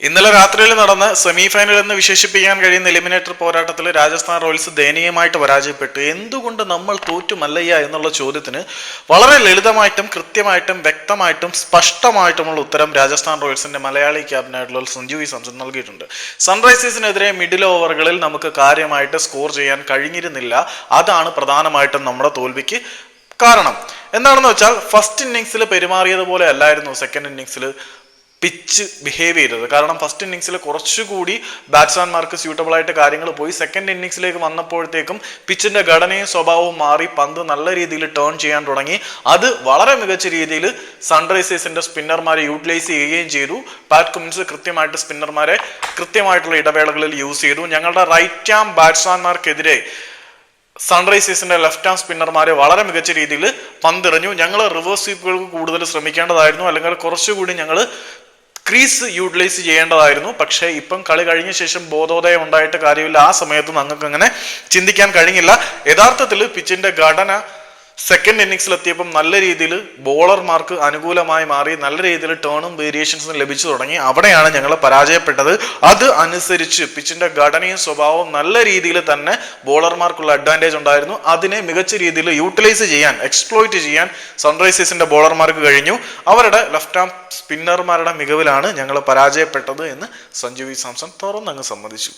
ഇന്നലെ രാത്രിയിൽ നടന്ന സെമി ഫൈനൽ എന്ന് വിശേഷിപ്പിക്കാൻ കഴിയുന്ന എലിമിനേറ്റർ പോരാട്ടത്തിൽ രാജസ്ഥാൻ റോയൽസ് ദയനീയമായിട്ട് പരാജയപ്പെട്ടു. എന്തുകൊണ്ട് നമ്മൾ തോറ്റു എന്നുള്ള ചോദ്യത്തിന് വളരെ ലളിതമായിട്ടും കൃത്യമായിട്ടും വ്യക്തമായിട്ടും സ്പഷ്ടമായിട്ടുമുള്ള ഉത്തരം രാജസ്ഥാൻ റോയൽസിന്റെ മലയാളി ക്യാപ്റ്റനായിട്ടുള്ള സഞ്ജു വി സംസൺ നൽകിയിട്ടുണ്ട്. സൺറൈസേഴ്സിനെതിരെ മിഡിൽ ഓവറുകളിൽ നമുക്ക് കാര്യമായിട്ട് സ്കോർ ചെയ്യാൻ കഴിഞ്ഞിരുന്നില്ല. അതാണ് പ്രധാനമായിട്ടും നമ്മുടെ തോൽവിക്ക് കാരണം. എന്താണെന്ന് വെച്ചാൽ ഫസ്റ്റ് ഇന്നിങ്സിൽ പെരുമാറിയതുപോലെ അല്ലായിരുന്നു സെക്കൻഡ് ഇന്നിങ്സിൽ പിച്ച് ബിഹേവ് ചെയ്തത്. കാരണം ഫസ്റ്റ് ഇന്നിങ്സിൽ കുറച്ചുകൂടി ബാറ്റ്സ്മാൻമാർക്ക് സ്യൂട്ടബിൾ ആയിട്ട് കാര്യങ്ങൾ പോയി. സെക്കൻഡ് ഇന്നിങ്സിലേക്ക് വന്നപ്പോഴത്തേക്കും പിച്ചിന്റെ ഘടനയും സ്വഭാവവും മാറി. പന്ത് നല്ല രീതിയിൽ ടേൺ ചെയ്യാൻ തുടങ്ങി. അത് വളരെ മികച്ച രീതിയിൽ സൺറൈസേഴ്സിന്റെ സ്പിന്നർമാരെ യൂട്ടിലൈസ് ചെയ്യുകയും ചെയ്തു. പാറ്റ് കുമിൻസ് കൃത്യമായിട്ട് സ്പിന്നർമാരെ കൃത്യമായിട്ടുള്ള ഇടവേളകളിൽ യൂസ് ചെയ്തു. ഞങ്ങളുടെ റൈറ്റ് ആം ബാറ്റ്സ്മാൻമാർക്കെതിരെ സൺറൈസേഴ്സിന്റെ ലെഫ്റ്റ് ആം സ്പിന്നർമാരെ വളരെ മികച്ച രീതിയിൽ പന്തെറിഞ്ഞു. ഞങ്ങൾ റിവേഴ്സ് സ്വീപ്പുകൾക്ക് കൂടുതൽ ശ്രമിക്കേണ്ടതായിരുന്നു. അല്ലെങ്കിൽ കുറച്ചുകൂടി ഞങ്ങൾ ക്രീസ് യൂട്ടിലൈസ് ചെയ്യേണ്ടതായിരുന്നു. പക്ഷേ ഇപ്പം കളി കഴിഞ്ഞ ശേഷം ബോധോദയം ഉണ്ടായിട്ട് കാര്യമില്ല. ആ സമയത്ത് ഞങ്ങൾക്ക് അങ്ങനെ ചിന്തിക്കാൻ കഴിഞ്ഞില്ല. യഥാർത്ഥത്തിൽ പിച്ചിന്റെ ഘടന സെക്കൻഡ് ഇന്നിങ്സിലെത്തിയപ്പം നല്ല രീതിയിൽ ബോളർമാർക്ക് അനുകൂലമായി മാറി നല്ല രീതിയിൽ ടേണും വേരിയേഷൻസും ലഭിച്ചു തുടങ്ങി. അവിടെയാണ് ഞങ്ങൾ പരാജയപ്പെട്ടത്. അത് അനുസരിച്ച് പിച്ചിന്റെ ഘടനയും സ്വഭാവവും നല്ല രീതിയിൽ തന്നെ ബോളർമാർക്കുള്ള അഡ്വാന്റേജ് ഉണ്ടായിരുന്നു. അതിനെ മികച്ച രീതിയിൽ യൂട്ടിലൈസ് ചെയ്യാൻ എക്സ്പ്ലോയിറ്റ് ചെയ്യാൻ സൺറൈസേഴ്സിന്റെ ബോളർമാർക്ക് കഴിഞ്ഞു. അവരുടെ ലെഫ്റ്റ് ആം സ്പിന്നർമാരുടെ മികവിലാണ് ഞങ്ങൾ പരാജയപ്പെട്ടത് എന്ന് സഞ്ജു വി സാംസൺ തുറന്നങ്ങ് സമ്മതിച്ചു.